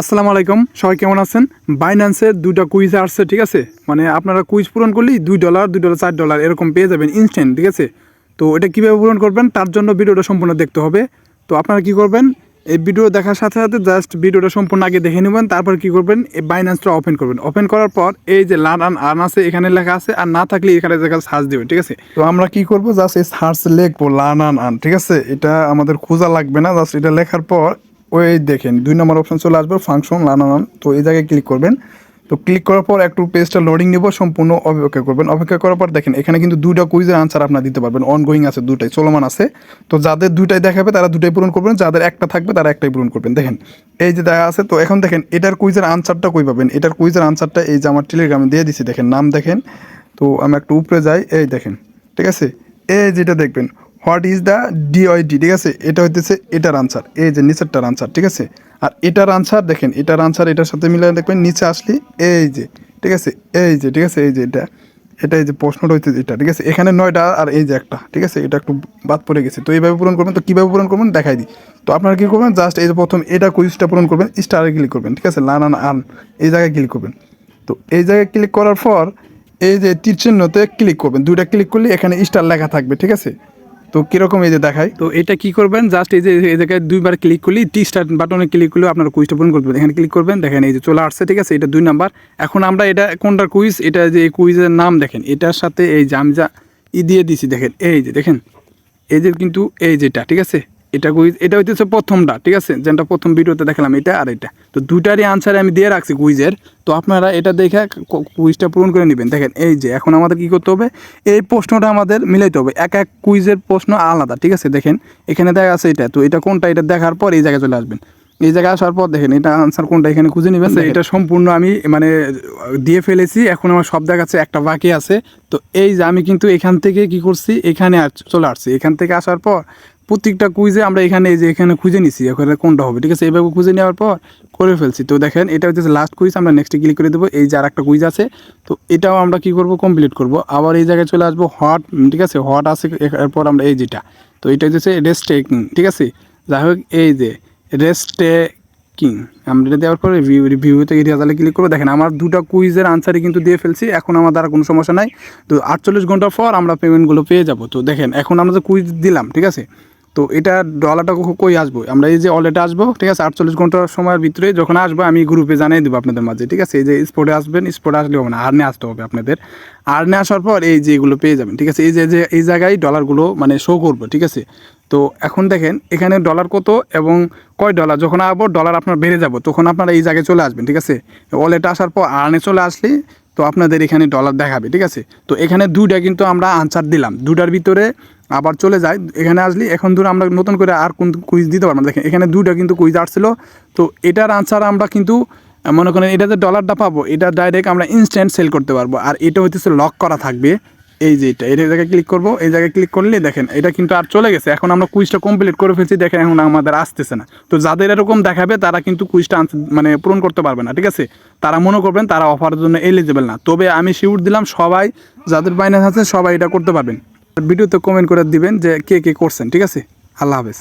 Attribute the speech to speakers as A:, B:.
A: আসসালামু আলাইকুম, সবাই কেমন আছেন? বাইন্যান্সের দুইটা কুইজ আসছে, ঠিক আছে? মানে আপনারা কুইজ পূরণ করলেই দুই ডলার দুই ডলার চার ডলার এরকম পেয়ে যাবেন ইনস্ট্যান্ট ঠিক আছে? তো এটা কীভাবে পূরণ করবেন? তার জন্য ভিডিওটা সম্পূর্ণ দেখতে হবে। তো আপনারা কি করবেন? এই ভিডিও দেখার সাথে সাথে জাস্ট ভিডিওটা সম্পূর্ণ আগে দেখে নেবেন, তারপর কি করবেন? এই বাইন্যান্সটা ওপেন করবেন। ওপেন করার পর এই যে লান আন আর্ন আছে, এখানে লেখা আছে, আর না থাকলে এখানে দেখা সার্চ দেবেন, ঠিক আছে? তো আমরা কি করব? জাস্ট এই সার্চ লিখব লান আন আন ঠিক আছে? এটা আমাদের খোঁজা লাগবে না জাস্ট এটা লেখার পর ওই দেখেন, দুই নম্বর অপশন চলে আসবে ফাংশন লানান তো এই জায়গায় ক্লিক করবেন। তো ক্লিক করার পর একটু পেজটা লোডিং নেব, সম্পূর্ণ অপেক্ষা করবেন। অপেক্ষা করার পর দেখেন, এখানে কিন্তু দুইটা কুইজের আনসার আপনার দিতে পারবেন। অনগোয়িং আছে দুটাই চলমান আছে। তো যাদের দুইটাই দেখাবে, তারা দুটাই পূরণ করবেন। যাদের একটা থাকবে, তারা একটাই পূরণ করবেন। দেখেন, এই যে দেখা আছে, তো এখন দেখেন, এটার কুইজের আনসারটা কই পাবেন? এটার কুইজের আনসারটা এই যে আমার টেলিগ্রামে দিয়ে দিছি। দেখেন, নাম দেখেন। তো আমি একটু উপরে যাই, এই দেখেন, ঠিক আছে? এই যেটা দেখবেন হোয়াট ইজ দ্য ডিওয়াইডি ঠিক আছে? এটা হইতেছে এটার আনসার এই যে নিচেরটার আনসার ঠিক আছে? আর এটার আনসার দেখেন, এটার আনসার এটার সাথে মিলে দেখবেন, নিচে আসলে এই যে, ঠিক আছে? এই যে, ঠিক আছে? এই যে এটা এটা এই যে প্রশ্নটা হইতে এটা, ঠিক আছে? এখানে নয়টা আর এই যে একটা, ঠিক আছে? এটা একটু বাদ পড়ে গেছে। তো এইভাবে পূরণ করবেন, তো কীভাবে পূরণ করবেন দেখাই দিই। তো আপনারা কী করবেন? জাস্ট এই যে প্রথম এটা কুইজটা পূরণ করবেন স্টারে ক্লিক করবেন, ঠিক আছে? লান আন আন এই জায়গায় ক্লিক করবেন। তো এই জায়গায় ক্লিক করার পর, এই যে তীর চিহ্নতে ক্লিক করবেন। দুইটা ক্লিক করলে এখানে স্টার লেখা থাকবে, ঠিক আছে? তো কীরকম এই যে দেখায় তো এটা কি করবেন? জাস্ট এই যে, এই জায়গায় দুইবার ক্লিক করলে টি স্টার্ট বাটনে ক্লিক করলে আপনার কুইজটা পূরণ করবেন। এখানে ক্লিক করবেন, দেখেন এই যে চলে আসছে, ঠিক আছে? এটা দুই নাম্বার এখন আমরা এটা কোনটা কুইজ এটা যে এই কুইজের নাম দেখেন। এটার সাথে এই জামজা ই দিয়ে দিছি, দেখেন, এই যে, দেখেন? এই যে কিন্তু এই যেটা, ঠিক আছে? এটা কুইজ এটা হইতেছে প্রথমটা ঠিক আছে? যেটা প্রথম ভিডিওতে দেখালাম এটা আর এটা। তো দুটারই আনসার আমি দিয়ে রাখছি কুইজের। তো আপনারা এটা দেখে কুইজটা পূরণ করে নেবেন। দেখেন এই যে এখন আমাদের কি করতে হবে? এই প্রশ্নটা আমাদের মিলাইতে হবে। এক এক কুইজের প্রশ্ন আলাদা ঠিক আছে? দেখেন এখানে দেখা আছে এটা। তো এটা কোনটা এটা দেখার পর এই জায়গায় চলে আসবেন। এই জায়গায় আসার পর দেখেন এটা আনসার কোনটা এখানে খুঁজে নেবেন। এটা সম্পূর্ণ আমি মানে দিয়ে ফেলেছি। এখন আমার সব দেখাচ্ছে একটা বাকি আছে। তো এই যে আমি কিন্তু এখান থেকে কি করছি? এখানে চলে আসছি। এখান থেকে আসার পর প্রত্যেকটা কুইজে আমরা এখানে এই যে এখানে খুঁজে নিছি, এখানে কোনটা হবে? ঠিক আছে এইভাবে খুঁজে নেওয়ার পর করে ফেলছি। তো দেখেন, এটা হচ্ছে লাস্ট কুইজ আমরা নেক্সটে ক্লিক করে দেবো। এই যে আর একটা কুইজ আছে, তো এটাও আমরা কি করব? কমপ্লিট করব। আবার এই জায়গায় চলে আসব হট ঠিক আছে হট আছে এরপর আমরা এই যেটা। তো এটা হচ্ছে রেস্টেকিং ঠিক আছে? যাই হোক, এই যে রেস্টেকিং আমরা এটা দেওয়ার পরে রিভিউ রিভিউতে রেজাল্টে ক্লিক করব। দেখেন, আমার দুটো কুইজের আনসারই কিন্তু দিয়ে ফেলছি, এখন আমার দ্বারা কোনো সমস্যা নাই। তো আটচল্লিশ ঘণ্টা পর আমরা পেমেন্টগুলো পেয়ে যাব। তো দেখেন, এখন আমরা যে কুইজ দিলাম, ঠিক আছে? তো এটা ডলারটা কই আসব? আমরা এই যে অলেটে আসব, ঠিক আছে? আটচল্লিশ ঘণ্টার সময়ের ভিতরে যখন আসব, আমি গ্রুপে জানিয়ে দেবো আপনাদের মাঝে, ঠিক আছে? এই যে স্পোর্টে আসবেন স্পোর্টে আসলে হবে না আর্নে আসতে হবে আপনাদের। আর্নে আসার পর এই যে এগুলো পেয়ে যাবেন, ঠিক আছে? এই যে যে, এই জায়গায় ডলারগুলো মানে শো করব, ঠিক আছে? তো এখন দেখেন, এখানে ডলার কত এবং কয় ডলার যখন আসব ডলার আপনার বেড়ে যাব, তখন আপনারা এই জায়গায় চলে আসবেন, ঠিক আছে? ওয়ালেটে আসার পর আর্নে চলে আসলে তো আপনাদের এখানে ডলার দেখাবে, ঠিক আছে? তো এখানে দুইটা কিন্তু আমরা আনসার দিলাম। দুটার ভিতরে আবার চলে যায়। এখানে আসলে, এখন ধরে আমরা নতুন করে আর কোন কুইজ দিতে পারব না। দেখেন, এখানে দুইটা কিন্তু কুইজ আসছিল। তো এটার আনসার আমরা কিন্তু, মনে করেন, এটাতে ডলারটা পাবো, এটা ডাইরেক্ট আমরা ইনস্ট্যান্ট সেল করতে পারব। আর এটা হইতেছে লক করা থাকবে। এই যে এটা এই জায়গায় ক্লিক করব, এই জায়গায় ক্লিক করলে দেখেন, এটা কিন্তু আর চলে গেছে। এখন আমরা কুইজটা কমপ্লিট করে ফেলছি, দেখেন এখন আমাদের আসতেছে না। তো যাদের এরকম দেখাবে, তারা কিন্তু কুইজটা মানে পূরণ করতে পারবে না, ঠিক আছে? তারা মনে করবেন তারা অফারের জন্য এলিজেবল না। তবে আমি শিউর দিলাম, সবাই, যাদের বাইনাস আছে, সবাই এটা করতে পারবেন। ভিডিওতে কমেন্ট করে দিবেন যে কে কে করছেন, ঠিক আছে? আল্লাহ হাফেজ।